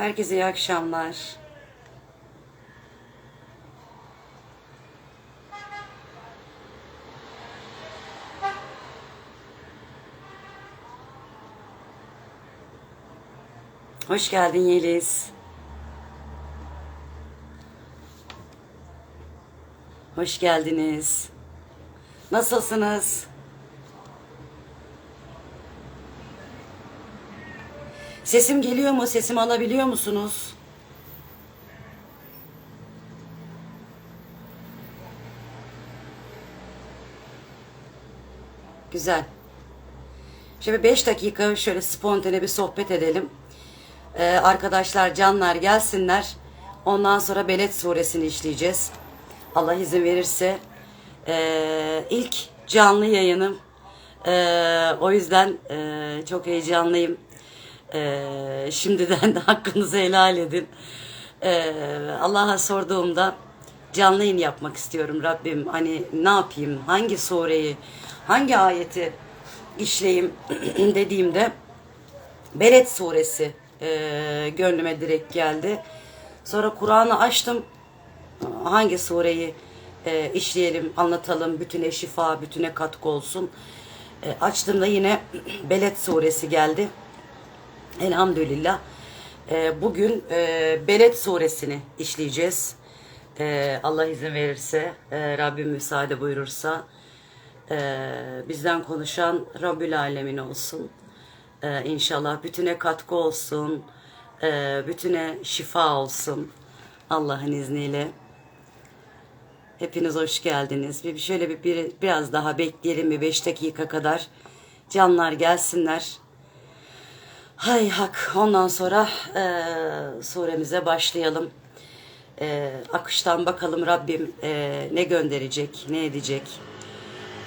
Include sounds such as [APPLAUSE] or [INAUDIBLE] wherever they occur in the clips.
Herkese iyi akşamlar. Hoş geldin Yeliz. Hoş geldiniz. Nasılsınız? Sesim geliyor mu? Sesimi alabiliyor musunuz? Güzel. Şöyle 5 dakika şöyle spontane bir sohbet edelim. Ee, arkadaşlar canlar gelsinler. Ondan sonra Beled suresini işleyeceğiz. Allah izin verirse. Ee, ilk canlı yayınım. Ee, o yüzden e, çok heyecanlıyım. Ee, şimdiden [LAUGHS] de hakkınızı helal edin. Ee, Allah'a sorduğumda canlı yayın yapmak istiyorum Rabbim. Hani ne yapayım, hangi sureyi, hangi ayeti işleyeyim [CLEARS THROAT] dediğimde Beled suresi e, gönlüme direkt geldi. Sonra Kur'an'ı açtım. Hangi sureyi e, işleyelim, anlatalım, bütüne şifa, bütüne katkı olsun. E, açtığımda yine [CLEARS THROAT] Beled suresi geldi. Elhamdülillah. E, bugün e, Beled suresini işleyeceğiz. E, Allah izin verirse, e, Rabbim müsaade buyurursa. E, bizden konuşan Rabbül Alemin olsun. E, inşallah bütüne katkı olsun. E, bütüne şifa olsun. Allah'ın izniyle. Hepiniz hoş geldiniz. Bir şöyle bir, bir biraz daha bekleyelim bir 5 dakika kadar. Canlar gelsinler. Hay hak. Ondan sonra e, suremize başlayalım. E, akıştan bakalım Rabbim e, ne gönderecek, ne edecek.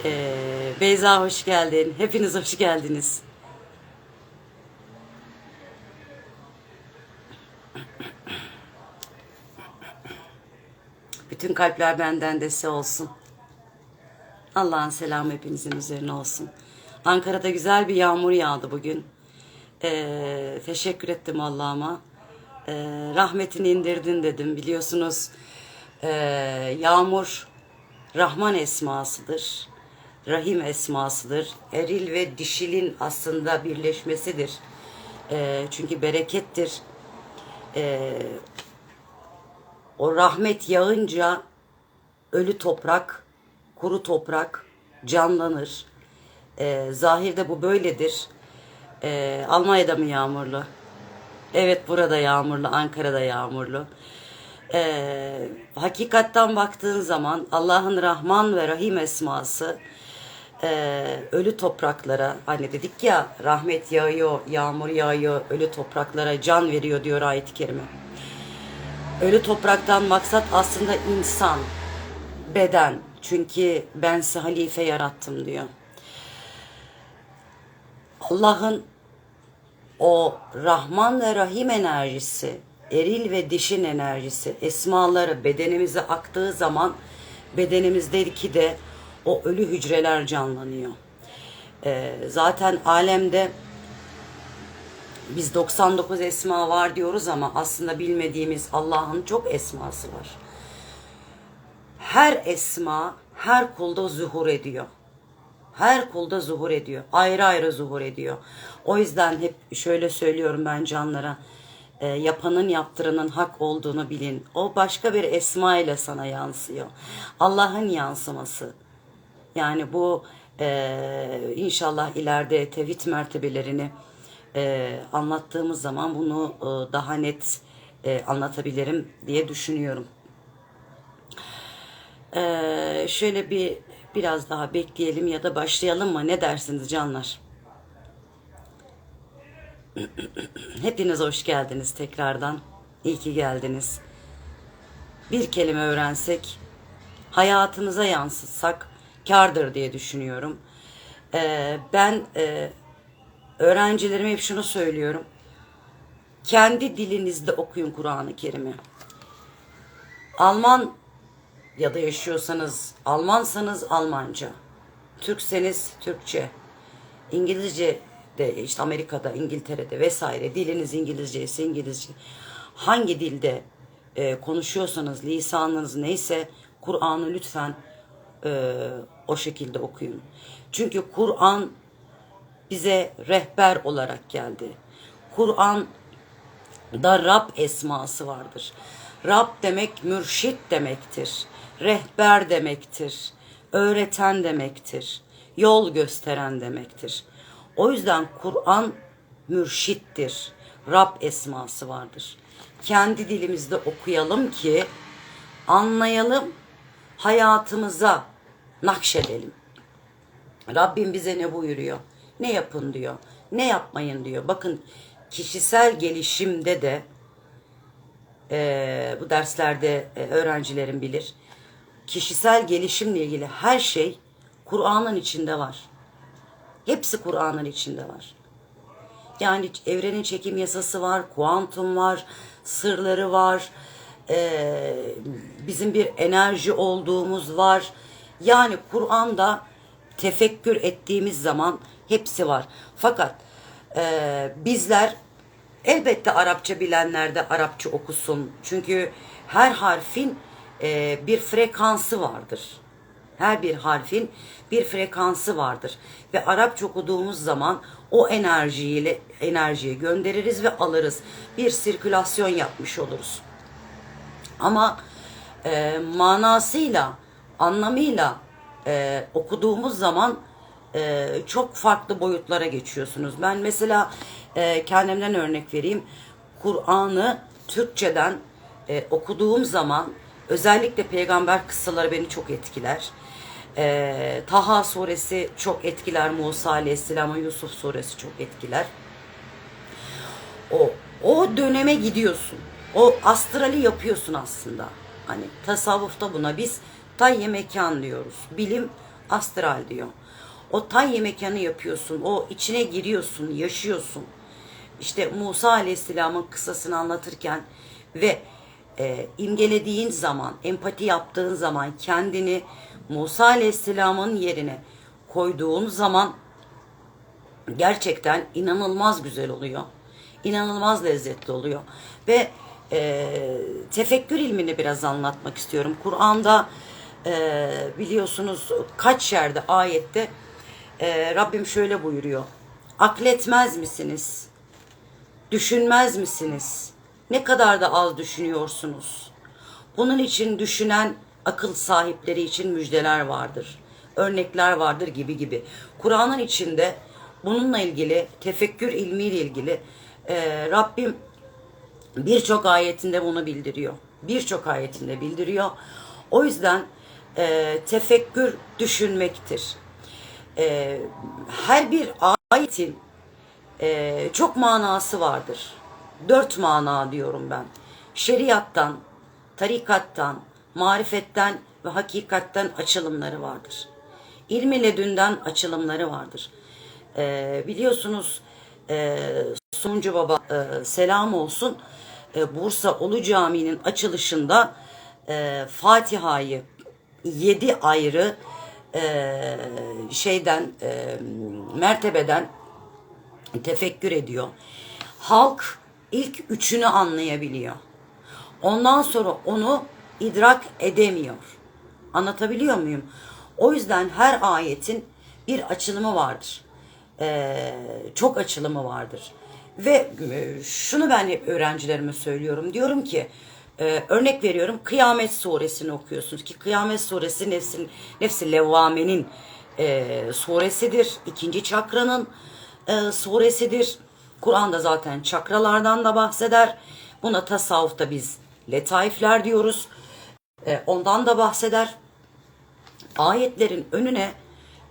E, Beyza hoş geldin. Hepiniz hoş geldiniz. Bütün kalpler benden de size olsun. Allah'ın selamı hepinizin üzerine olsun. Ankara'da güzel bir yağmur yağdı bugün. Ee, teşekkür ettim Allah'ıma. Ee, rahmetini indirdin dedim. Biliyorsunuz ee, yağmur Rahman esmasıdır. Rahim esmasıdır. Eril ve dişilin aslında birleşmesidir. Ee, çünkü berekettir. Ee, o rahmet yağınca ölü toprak, kuru toprak canlanır. Ee, zahirde bu böyledir. Ee, Almanya'da mı yağmurlu? Evet burada yağmurlu, Ankara'da yağmurlu. Ee, hakikatten baktığın zaman Allah'ın Rahman ve Rahim esması e, ölü topraklara hani dedik ya rahmet yağıyor, yağmur yağıyor, ölü topraklara can veriyor diyor ayet-i kerime. Ölü topraktan maksat aslında insan, beden. Çünkü ben size halife yarattım diyor. Allah'ın o Rahman ve Rahim enerjisi, eril ve dişin enerjisi, esmaları bedenimize aktığı zaman bedenimizdeki de o ölü hücreler canlanıyor. Ee, zaten alemde biz 99 esma var diyoruz ama aslında bilmediğimiz Allah'ın çok esması var. Her esma her kulda zuhur ediyor. Her kulda zuhur ediyor. Ayrı ayrı zuhur ediyor. O yüzden hep şöyle söylüyorum ben canlara. E, yapanın yaptıranın hak olduğunu bilin. O başka bir esma ile sana yansıyor. Allah'ın yansıması. Yani bu e, inşallah ileride tevhid mertebelerini e, anlattığımız zaman bunu e, daha net e, anlatabilirim diye düşünüyorum. E, şöyle bir biraz daha bekleyelim ya da başlayalım mı? Ne dersiniz canlar? Hepiniz hoş geldiniz tekrardan. İyi ki geldiniz. Bir kelime öğrensek, hayatımıza yansıtsak kardır diye düşünüyorum. Ee, ben e, öğrencilerime hep şunu söylüyorum. Kendi dilinizde okuyun Kur'an-ı Kerim'i. Alman ya da yaşıyorsanız Almansanız Almanca. Türkseniz Türkçe. İngilizce de işte Amerika'da, İngiltere'de vesaire diliniz İngilizce ise İngilizce hangi dilde e, konuşuyorsanız lisanınız neyse Kur'an'ı lütfen e, o şekilde okuyun. Çünkü Kur'an bize rehber olarak geldi. Kur'an da Rab esması vardır. Rab demek mürşit demektir. Rehber demektir. Öğreten demektir. Yol gösteren demektir. O yüzden Kur'an mürşittir. Rab esması vardır. Kendi dilimizde okuyalım ki anlayalım, hayatımıza nakşedelim. Rabbim bize ne buyuruyor? Ne yapın diyor. Ne yapmayın diyor. Bakın kişisel gelişimde de e, bu derslerde e, öğrencilerim bilir. Kişisel gelişimle ilgili her şey Kur'an'ın içinde var. Hepsi Kur'an'ın içinde var. Yani evrenin çekim yasası var, kuantum var, sırları var, e, bizim bir enerji olduğumuz var. Yani Kur'an'da tefekkür ettiğimiz zaman hepsi var. Fakat e, bizler elbette Arapça bilenler de Arapça okusun. Çünkü her harfin e, bir frekansı vardır. Her bir harfin bir frekansı vardır ve Arapça okuduğumuz zaman o enerjiyle enerjiyi göndeririz ve alırız. Bir sirkülasyon yapmış oluruz. Ama e, manasıyla, anlamıyla e, okuduğumuz zaman e, çok farklı boyutlara geçiyorsunuz. Ben mesela e, kendimden örnek vereyim. Kur'an'ı Türkçeden e, okuduğum zaman özellikle peygamber kıssaları beni çok etkiler. E, Taha suresi çok etkiler. Musa aleyhisselamın Yusuf suresi çok etkiler. O, o döneme gidiyorsun. O astrali yapıyorsun aslında. Hani tasavvufta buna biz tayye mekan diyoruz. Bilim astral diyor. O tayye mekanı yapıyorsun. O içine giriyorsun, yaşıyorsun. İşte Musa Aleyhisselam'ın kıssasını anlatırken ve e, imgelediğin zaman, empati yaptığın zaman kendini Musa Aleyhisselam'ın yerine koyduğun zaman gerçekten inanılmaz güzel oluyor. İnanılmaz lezzetli oluyor. Ve e, tefekkür ilmini biraz anlatmak istiyorum. Kur'an'da e, biliyorsunuz kaç yerde ayette e, Rabbim şöyle buyuruyor. Akletmez misiniz? Düşünmez misiniz? Ne kadar da az düşünüyorsunuz. Bunun için düşünen akıl sahipleri için müjdeler vardır. Örnekler vardır gibi gibi. Kur'an'ın içinde bununla ilgili tefekkür ilmiyle ilgili e, Rabbim birçok ayetinde bunu bildiriyor. Birçok ayetinde bildiriyor. O yüzden e, tefekkür düşünmektir. E, her bir ayetin e, çok manası vardır. Dört mana diyorum ben. Şeriattan, tarikattan, marifetten ve hakikatten açılımları vardır. İlmi ledünden açılımları vardır. E, biliyorsunuz e, Suncu Baba e, selam olsun. E, Bursa Ulu Camii'nin açılışında e, Fatiha'yı yedi ayrı e, şeyden e, mertebeden tefekkür ediyor. Halk ilk üçünü anlayabiliyor. Ondan sonra onu idrak edemiyor. Anlatabiliyor muyum? O yüzden her ayetin bir açılımı vardır. Ee, çok açılımı vardır. Ve e, şunu ben hep öğrencilerime söylüyorum. Diyorum ki e, örnek veriyorum Kıyamet suresini okuyorsunuz ki Kıyamet suresi nefsin, nefsi levvamenin e, suresidir. ikinci çakranın e, suresidir. Kur'an'da zaten çakralardan da bahseder. Buna tasavvufta biz letaifler diyoruz. E, ondan da bahseder. Ayetlerin önüne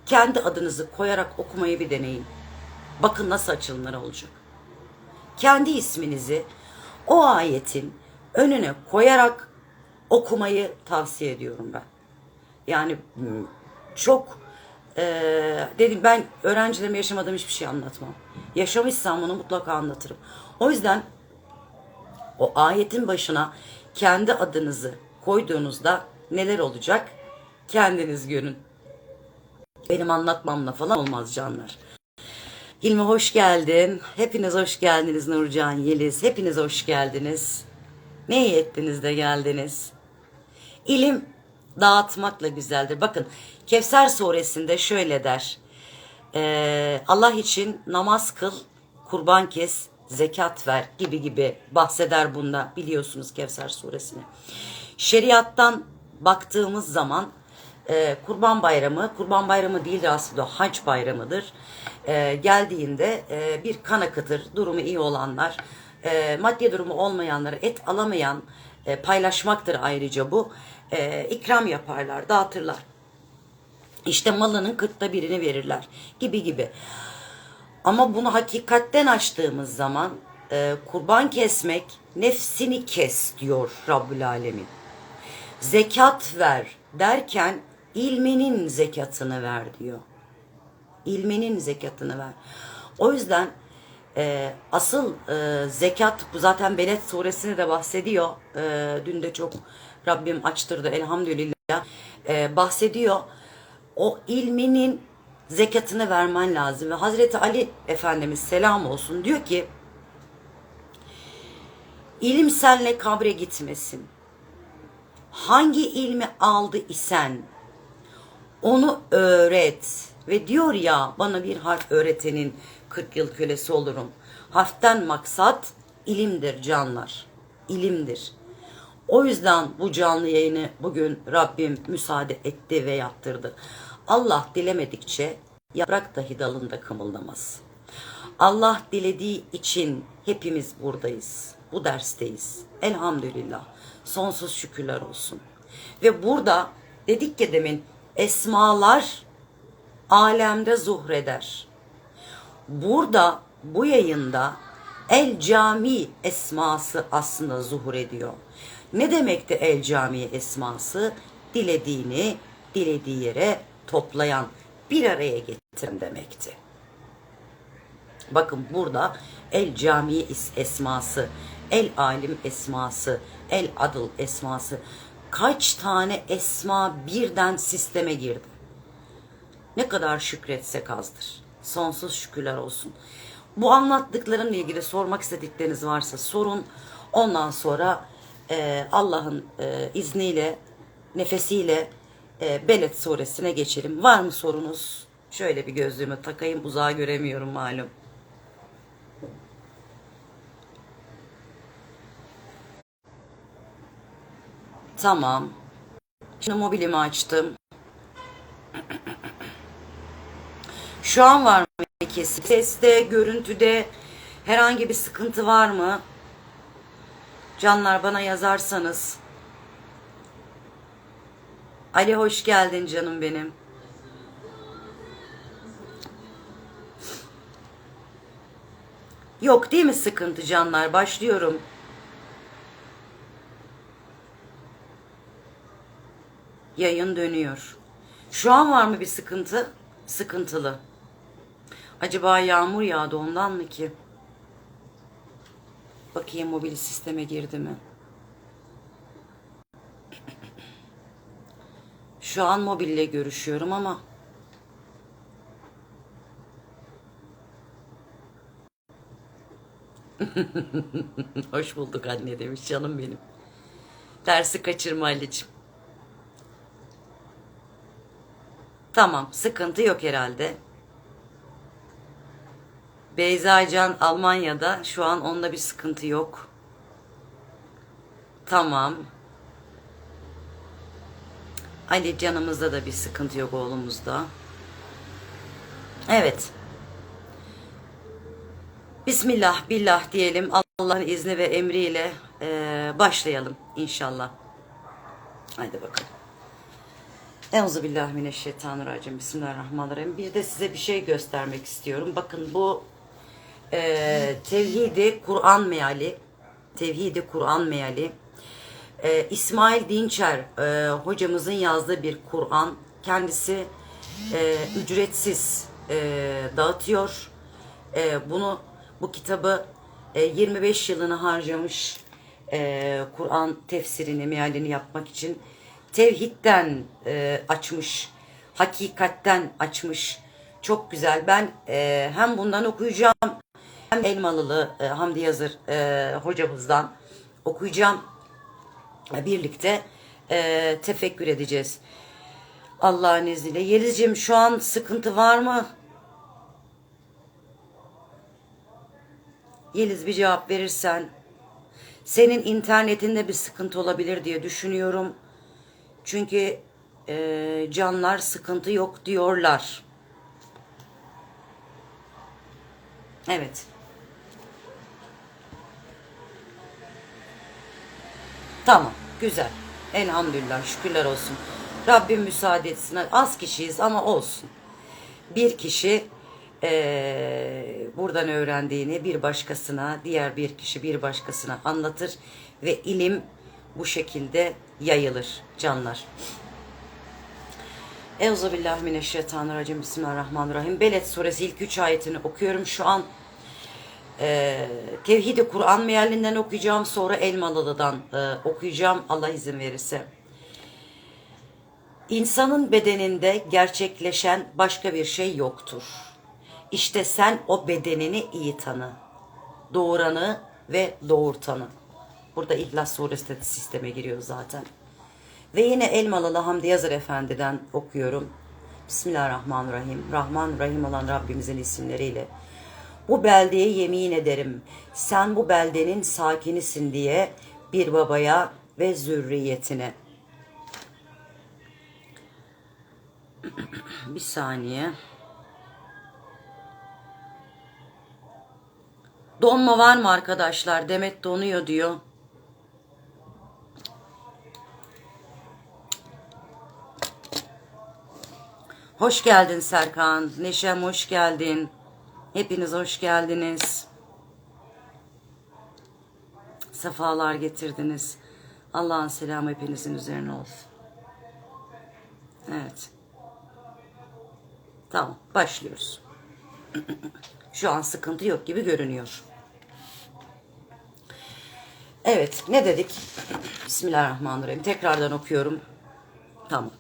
kendi adınızı koyarak okumayı bir deneyin. Bakın nasıl açılımlar olacak. Kendi isminizi o ayetin önüne koyarak okumayı tavsiye ediyorum ben. Yani çok e, dedim ben öğrencilerime yaşamadığım hiçbir şey anlatmam. Yaşamışsam bunu mutlaka anlatırım. O yüzden o ayetin başına kendi adınızı koyduğunuzda neler olacak? Kendiniz görün. Benim anlatmamla falan olmaz canlar. İlmi hoş geldin. Hepiniz hoş geldiniz Nurcan, Yeliz. Hepiniz hoş geldiniz. Ne iyi ettiniz de geldiniz. İlim dağıtmakla güzeldir. Bakın Kevser suresinde şöyle der. Ee, Allah için namaz kıl, kurban kes, zekat ver gibi gibi bahseder bunda biliyorsunuz Kevser suresini. Şeriattan baktığımız zaman e, kurban bayramı, kurban bayramı değildir aslında hac bayramıdır. E, geldiğinde e, bir kan akıtır, durumu iyi olanlar, e, maddi durumu olmayanları et alamayan e, paylaşmaktır ayrıca bu. E, ikram yaparlar, dağıtırlar. İşte malının kırkta birini verirler gibi gibi. Ama bunu hakikatten açtığımız zaman e, kurban kesmek nefsini kes diyor Rabbül Alemin. Zekat ver derken ilminin zekatını ver diyor. İlminin zekatını ver. O yüzden e, asıl e, zekat bu zaten Beled suresinde de bahsediyor. E, dün de çok Rabbim açtırdı elhamdülillah. E, bahsediyor. O ilminin zekatını vermen lazım. Ve Hazreti Ali Efendimiz selam olsun diyor ki ilim senle kabre gitmesin. Hangi ilmi aldı isen onu öğret. Ve diyor ya bana bir harf öğretenin 40 yıl kölesi olurum. Harften maksat ilimdir canlar. İlimdir. O yüzden bu canlı yayını bugün Rabbim müsaade etti ve yaptırdı. Allah dilemedikçe yaprak dahi dalında kımıldamaz. Allah dilediği için hepimiz buradayız. Bu dersteyiz. Elhamdülillah. Sonsuz şükürler olsun. Ve burada dedik ki demin esmalar alemde zuhreder. Burada bu yayında El Cami esması aslında zuhur ediyor. Ne demekti El Cami esması? Dilediğini dilediği yere toplayan, bir araya getiren demekti. Bakın burada El Cami is- esması, El Alim esması, El Adıl esması. Kaç tane esma birden sisteme girdi. Ne kadar şükretsek azdır. Sonsuz şükürler olsun. Bu anlattıklarımla ilgili sormak istedikleriniz varsa sorun. Ondan sonra e, Allah'ın e, izniyle, nefesiyle e, Beled suresine geçelim. Var mı sorunuz? Şöyle bir gözlüğümü takayım. Uzağa göremiyorum malum. Tamam. Şimdi mobilimi açtım. [CLEARS THROAT] Şu an var mı peki? Seste, görüntüde herhangi bir sıkıntı var mı? Canlar bana yazarsanız. Ali hoş geldin canım benim. Yok değil mi sıkıntı canlar? Başlıyorum. Yayın dönüyor. Şu an var mı bir sıkıntı? Sıkıntılı. Acaba yağmur yağdı ondan mı ki? Bakayım mobil sisteme girdi mi? Şu an mobille görüşüyorum ama [LAUGHS] Hoş bulduk anne demiş canım benim. Dersi kaçırma Ali'cim. Tamam sıkıntı yok herhalde. Beyza Can Almanya'da şu an onda bir sıkıntı yok. Tamam. Ali canımızda da bir sıkıntı yok oğlumuzda. Evet. Bismillah, billah diyelim. Allah'ın izni ve emriyle eee, başlayalım inşallah. Haydi bakalım. Euzubillahimineşşeytanirracim. Bismillahirrahmanirrahim. Bir de size bir şey göstermek istiyorum. Bakın bu eee Tevhidi Kur'an meali. Tevhidi Kur'an meali. Eee, İsmail Dinçer eee, hocamızın yazdığı bir Kur'an. Kendisi eee, ücretsiz eee, dağıtıyor. Eee, bunu bu kitabı eee, 25 yılını harcamış eee, Kur'an tefsirini, mealini yapmak için tevhidden eee, açmış, hakikatten açmış, Çok güzel. Ben e, hem bundan okuyacağım hem Elmalılı e, Hamdi Yazır e, hocamızdan okuyacağım. Birlikte e, tefekkür edeceğiz. Allah'ın izniyle. Yelizciğim şu an sıkıntı var mı? Yeliz bir cevap verirsen. Senin internetinde bir sıkıntı olabilir diye düşünüyorum. Çünkü e, canlar sıkıntı yok diyorlar. Evet. Tamam, güzel. Elhamdülillah, şükürler olsun. Rabbim müsaade etsin. Az kişiyiz ama olsun. Bir kişi eee, buradan öğrendiğini bir başkasına, diğer bir kişi bir başkasına anlatır ve ilim bu şekilde yayılır canlar. Euzubillahimineşşeytanirracim. Bismillahirrahmanirrahim. Beled suresi ilk üç ayetini okuyorum şu an. Ee, Tevhid-i Kur'an mealinden okuyacağım. Sonra Elmalı'dan e, okuyacağım. Allah izin verirse. İnsanın bedeninde gerçekleşen başka bir şey yoktur. İşte sen o bedenini iyi tanı. Doğuranı ve doğurtanı. Burada İhlas suresi sisteme giriyor zaten. Ve yine Elmalılı Hamdi Yazır Efendi'den okuyorum. Bismillahirrahmanirrahim. Rahman Rahim olan Rabbimizin isimleriyle. Bu beldeye yemin ederim. Sen bu beldenin sakinisin diye bir babaya ve zürriyetine. [CLEARS THROAT] bir saniye. Donma var mı arkadaşlar? Demet donuyor diyor. Hoş geldin Serkan. Neşem hoş geldin. Hepiniz hoş geldiniz. Sefalar getirdiniz. Allah'ın selamı hepinizin üzerine olsun. Evet. Tamam, başlıyoruz. [CLEARS THROAT] Şu an sıkıntı yok gibi görünüyor. Evet, ne dedik? [CLEARS THROAT] Bismillahirrahmanirrahim. Tekrardan okuyorum. Tamam.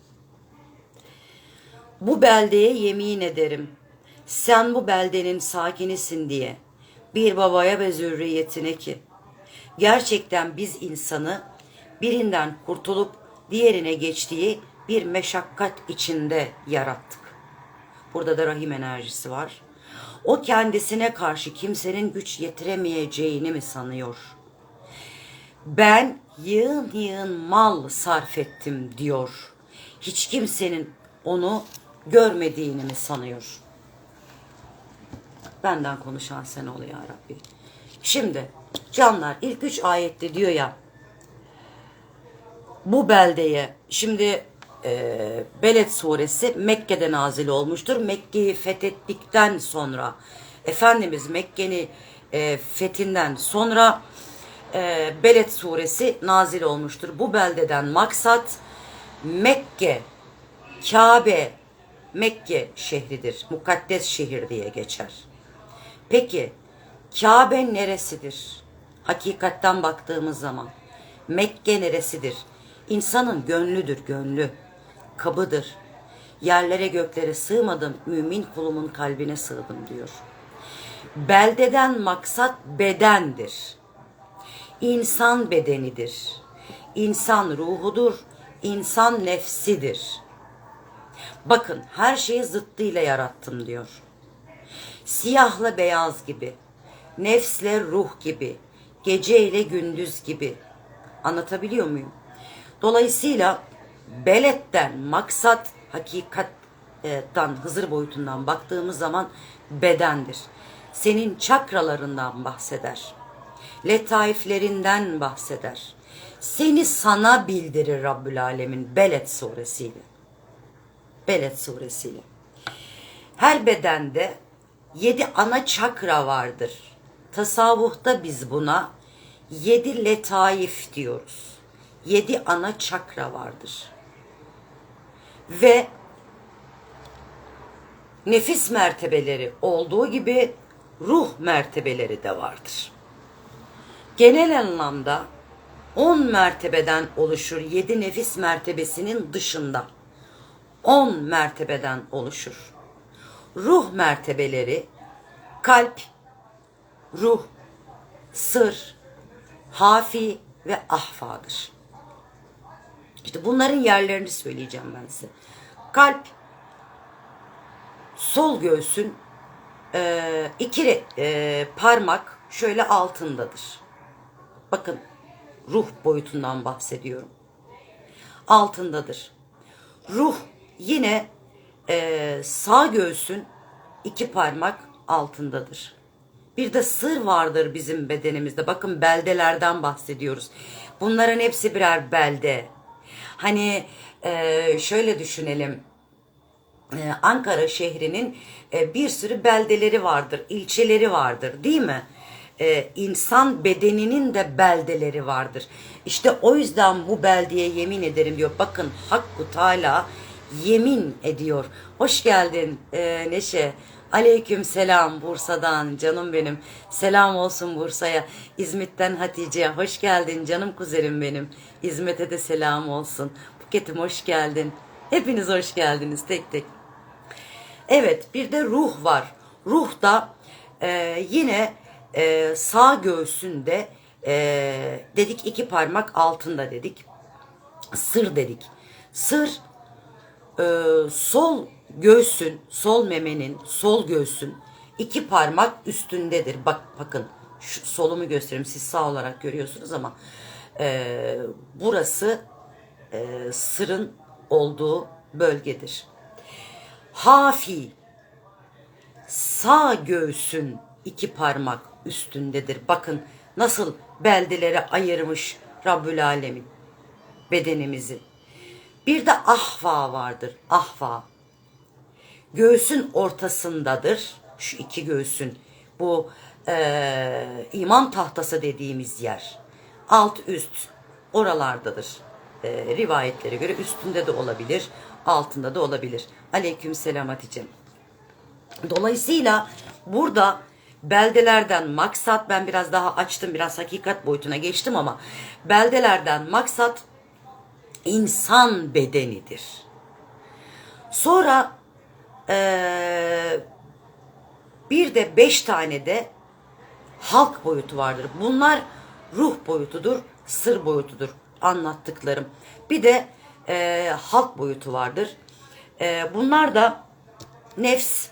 Bu beldeye yemin ederim. Sen bu beldenin sakinisin diye. Bir babaya ve zürriyetine ki. Gerçekten biz insanı birinden kurtulup diğerine geçtiği bir meşakkat içinde yarattık. Burada da rahim enerjisi var. O kendisine karşı kimsenin güç yetiremeyeceğini mi sanıyor? Ben yığın yığın mal sarf ettim diyor. Hiç kimsenin onu görmediğini mi sanıyor? Benden konuşan sen ol ya Rabbi. Şimdi canlar ilk üç ayette diyor ya bu beldeye şimdi e, Beled suresi Mekke'de nazil olmuştur. Mekke'yi fethettikten sonra Efendimiz Mekke'ni e, fethinden sonra e, Beled suresi nazil olmuştur. Bu beldeden maksat Mekke, Kabe, Mekke şehridir. Mukaddes şehir diye geçer. Peki Kabe neresidir? Hakikatten baktığımız zaman Mekke neresidir? İnsanın gönlüdür gönlü, kabıdır. Yerlere göklere sığmadım, mümin kulumun kalbine sığdım diyor. Beldeden maksat bedendir. İnsan bedenidir. İnsan ruhudur, insan nefsidir. Bakın her şeyi zıttıyla yarattım diyor. Siyahla beyaz gibi, nefsle ruh gibi, gece ile gündüz gibi. Anlatabiliyor muyum? Dolayısıyla beletten maksat hakikattan Hızır boyutundan baktığımız zaman bedendir. Senin çakralarından bahseder. Letaiflerinden bahseder. Seni sana bildirir Rabbül Alemin Beled suresiyle. Beled suresiyle. Her bedende yedi ana çakra vardır. Tasavvufta biz buna yedi letaif diyoruz. Yedi ana çakra vardır. Ve nefis mertebeleri olduğu gibi ruh mertebeleri de vardır. Genel anlamda 10 mertebeden oluşur. 7 nefis mertebesinin dışında 10 mertebeden oluşur. Ruh mertebeleri kalp, ruh, sır, hafi ve ahfadır. İşte bunların yerlerini söyleyeceğim ben size. Kalp, sol göğsün e, iki e, parmak şöyle altındadır. Bakın ruh boyutundan bahsediyorum. Altındadır. Ruh yine e, sağ göğsün iki parmak altındadır. Bir de sır vardır bizim bedenimizde. Bakın beldelerden bahsediyoruz. Bunların hepsi birer belde. Hani e, şöyle düşünelim. E, Ankara şehrinin e, bir sürü beldeleri vardır, ilçeleri vardır değil mi? E, insan bedeninin de beldeleri vardır. İşte o yüzden bu beldeye yemin ederim diyor. Bakın Hakkı Teala yemin ediyor. Hoş geldin e, Neşe. Aleyküm selam Bursa'dan canım benim. Selam olsun Bursa'ya. İzmit'ten Hatice. Hoş geldin canım kuzenim benim. İzmit'e de selam olsun. Buket'im hoş geldin. Hepiniz hoş geldiniz tek tek. Evet bir de ruh var. Ruh da e, yine e, sağ göğsünde e, dedik iki parmak altında dedik. Sır dedik. Sır e, sol göğsün, sol memenin, sol göğsün iki parmak üstündedir. Bak bakın şu solumu göstereyim. Siz sağ olarak görüyorsunuz ama e, burası e, sırın olduğu bölgedir. Hafi sağ göğsün iki parmak üstündedir. Bakın nasıl beldelere ayırmış Rabbül Alemin bedenimizi. Bir de ahva vardır. Ahva. Göğsün ortasındadır. Şu iki göğsün. Bu eee iman tahtası dediğimiz yer. Alt üst oralardadır. Eee, rivayetlere göre üstünde de olabilir, altında da olabilir. Aleyküm selam Hatice'm. Dolayısıyla burada beldelerden maksat ben biraz daha açtım biraz hakikat boyutuna geçtim ama beldelerden maksat insan bedenidir. Sonra eee, bir de beş tane de halk boyutu vardır. Bunlar ruh boyutudur, sır boyutudur anlattıklarım. Bir de eee, halk boyutu vardır. Eee, bunlar da nefs,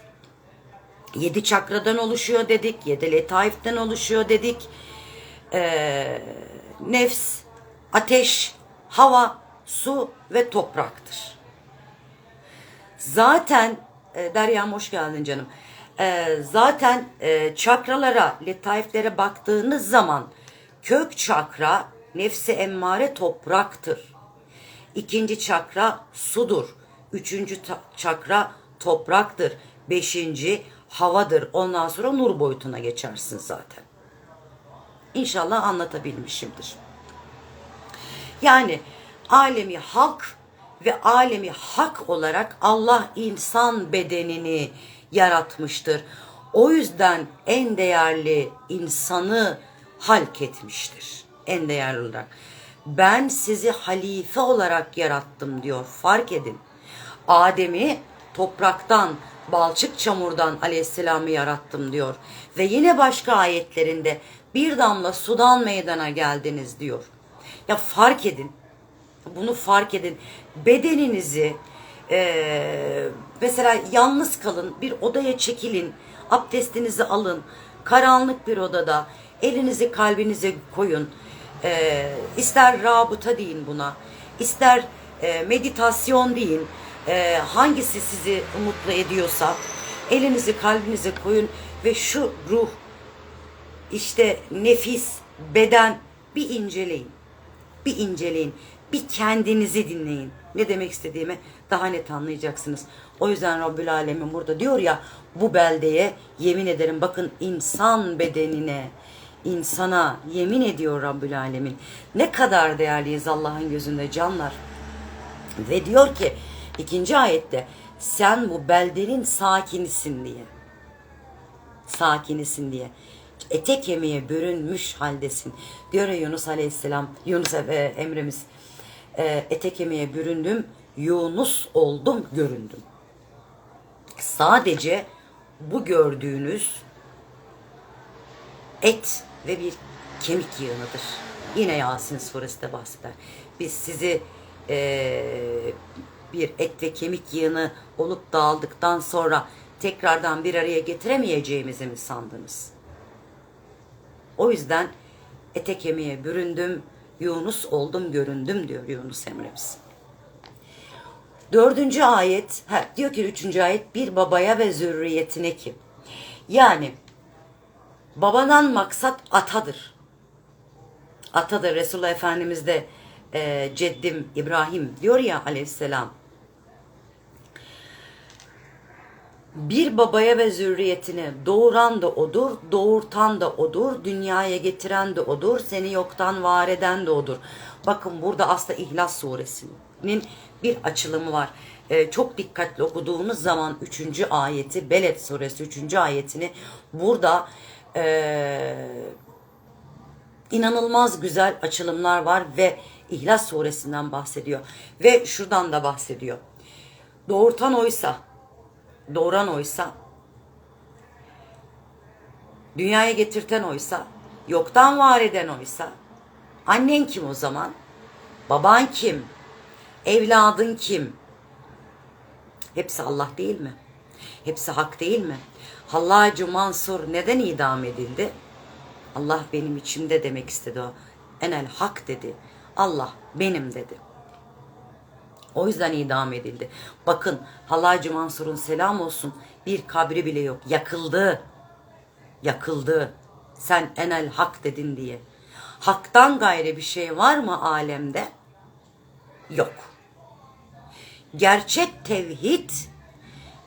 yedi çakradan oluşuyor dedik, yedi letaiften oluşuyor dedik. Eee, nefs, ateş, hava, su ve topraktır. Zaten e, Derya'm hoş geldin canım. E, zaten e, çakralara, letaiflere baktığınız zaman kök çakra nefsi emmare topraktır. İkinci çakra sudur. Üçüncü çakra topraktır. Beşinci havadır. Ondan sonra nur boyutuna geçersin zaten. İnşallah anlatabilmişimdir. Yani alemi halk ve alemi hak olarak Allah insan bedenini yaratmıştır. O yüzden en değerli insanı halk etmiştir. En değerli olarak. Ben sizi halife olarak yarattım diyor. Fark edin. Adem'i topraktan, balçık çamurdan aleyhisselamı yarattım diyor. Ve yine başka ayetlerinde bir damla sudan meydana geldiniz diyor. Ya fark edin. Bunu fark edin. Bedeninizi eee, mesela yalnız kalın, bir odaya çekilin, abdestinizi alın, karanlık bir odada elinizi kalbinize koyun. Eee ister rabıta deyin buna, ister eee, meditasyon deyin, Eee, hangisi sizi mutlu ediyorsa elinizi kalbinize koyun ve şu ruh, işte nefis, beden bir inceleyin. Bir inceleyin. Bir kendinizi dinleyin. Ne demek istediğimi daha net anlayacaksınız. O yüzden Rabbül Alemin burada diyor ya bu beldeye yemin ederim bakın insan bedenine insana yemin ediyor Rabbül Alemin. Ne kadar değerliyiz Allah'ın gözünde canlar. Ve diyor ki ikinci ayette sen bu beldenin sakinisin diye sakinisin diye. Ete kemiğe bürünmüş haldesin. Diyor ya Yunus Aleyhisselam, Yunus Emremiz. E, ete kemiğe büründüm, Yunus oldum, göründüm. sadece bu gördüğünüz et ve bir kemik yığınıdır. Yine Yasin suresi de bahseder. Biz sizi eee, bir et ve kemik yığını olup dağıldıktan sonra tekrardan bir araya getiremeyeceğimizi mi sandınız? O yüzden ete kemiğe büründüm, Yunus oldum göründüm diyor Yunus Emre'miz. Dördüncü ayet, ha, diyor ki üçüncü ayet bir babaya ve zürriyetine ki. Yani babadan maksat atadır. Atadır. Resulullah Efendimiz de e, ceddim İbrahim diyor ya aleyhisselam. Bir babaya ve zürriyetine doğuran da odur, doğurtan da odur, dünyaya getiren de odur, seni yoktan var eden de odur. Bakın burada aslında İhlas suresinin bir açılımı var. Ee, çok dikkatli okuduğunuz zaman 3. ayeti, Beled suresi 3. ayetini burada ee, inanılmaz güzel açılımlar var ve İhlas suresinden bahsediyor. Ve şuradan da bahsediyor. Doğurtan oysa, doğuran oysa, dünyaya getirten oysa, yoktan var eden oysa, annen kim o zaman? Baban kim? Evladın kim? Hepsi Allah değil mi? Hepsi hak değil mi? Hallacı Mansur neden idam edildi? Allah benim içimde demek istedi o. Enel hak dedi. Allah benim dedi. O yüzden idam edildi. Bakın Hallacı Mansur'un selam olsun bir kabri bile yok. Yakıldı. Yakıldı. Sen enel hak dedin diye. Haktan gayrı bir şey var mı alemde? Yok. Gerçek tevhid,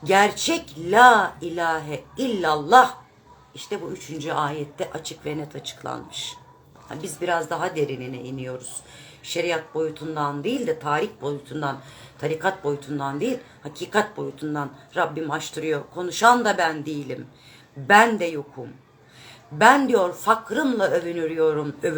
gerçek la ilahe illallah işte bu üçüncü ayette açık ve net açıklanmış. Biz biraz daha derinine iniyoruz. Şeriat boyutundan değil de tarih boyutundan, tarikat boyutundan değil, hakikat boyutundan Rabbim açtırıyor. Konuşan da ben değilim. Ben de yokum. Ben diyor fakrımla övünürüyorum.